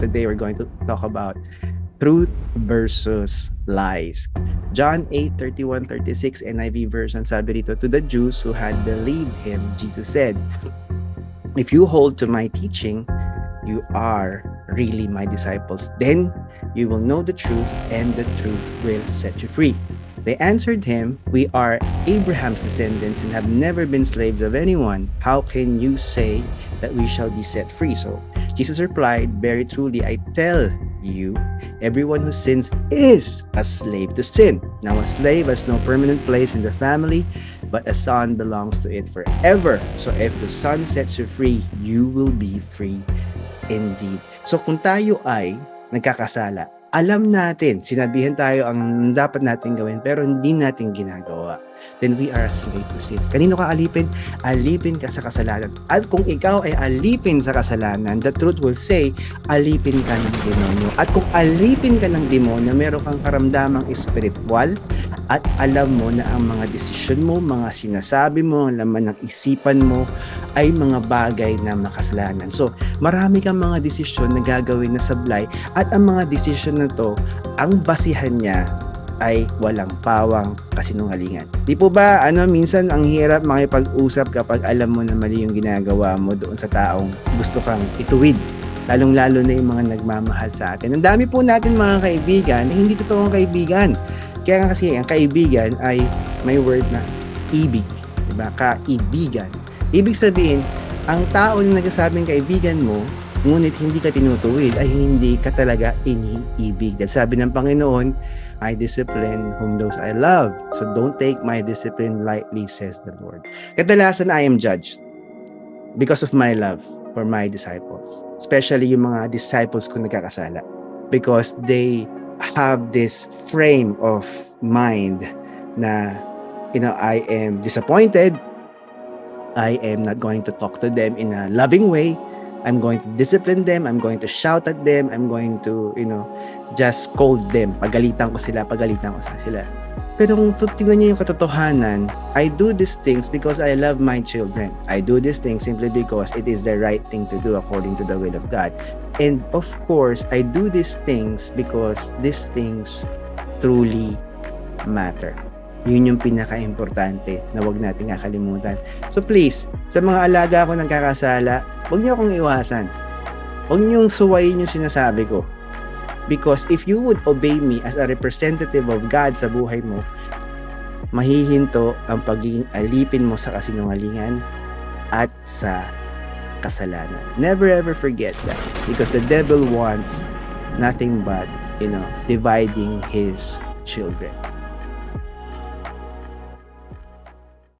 Today we're going to talk about truth versus lies. John 8, 31, 36 NIV version sabi rito, To the Jews who had believed him, Jesus said, If you hold to my teaching, you are really my disciples. Then you will know the truth, and the truth will set you free. They answered him, We are Abraham's descendants and have never been slaves of anyone. How can you say that we shall be set free? So Jesus replied, Very truly, I tell you, everyone who sins is a slave to sin. Now, a slave has no permanent place in the family, but a son belongs to it forever. So if the son sets you free, you will be free indeed. So kung tayo ay nagkakasala, alam natin, sinabihan tayo ang dapat natin gawin pero hindi natin ginagawa, then we are slave to sin. Kanino ka alipin? Alipin ka sa kasalanan. At kung ikaw ay alipin sa kasalanan, the truth will say, alipin ka ng demonyo. At kung alipin ka ng demonyo, meron kang karamdamang espiritual at alam mo na ang mga desisyon mo, mga sinasabi mo, ang laman ng isipan mo, ay mga bagay na makasalanan. So, marami kang mga desisyon na gagawin na sablay at ang mga desisyon na to, ang basihan niya ay walang pawang kasinungalingan. Di po ba, ano, minsan ang hirap makipag-usap kapag alam mo na mali yung ginagawa mo doon sa taong gusto kang ituwid. Lalong-lalo na yung mga nagmamahal sa atin. Ang dami po natin mga kaibigan na hindi totoong kaibigan. Kaya nga kasi ang kaibigan ay may word na ibig. Diba? Kaibigan. Ibig sabihin, ang tao na nagsasabing kaibigan mo, ngunit hindi ka tinutuwid, ay hindi ka talaga iniibig. Dahil sabi ng Panginoon, I discipline whom those I love. So don't take my discipline lightly, says the Lord. Kadalasan I am judged because of my love for my disciples. Especially yung mga disciples ko nagkakasala. Because they have this frame of mind na, you know, I am disappointed. I am not going to talk to them in a loving way. I'm going to discipline them. I'm going to shout at them. I'm going to, you know, just scold them. Pagalitan ko sila, pagalitan ko sila. Pero kung tingnan niyo yung katotohanan, I do these things because I love my children. I do these things simply because it is the right thing to do according to the will of God. And of course, I do these things because these things truly matter. Yun yung pinaka-importante na wag nating kakalimutan. So please, sa mga alaga ko nagkakasala, wag niyo akong iwasan. Wag niyo suwayin yung sinasabi ko. Because if you would obey me as a representative of God sa buhay mo, mahihinto ang pagiging alipin mo sa kasinungalingan at sa kasalanan. Never ever forget that because the devil wants nothing but, you know, dividing his children.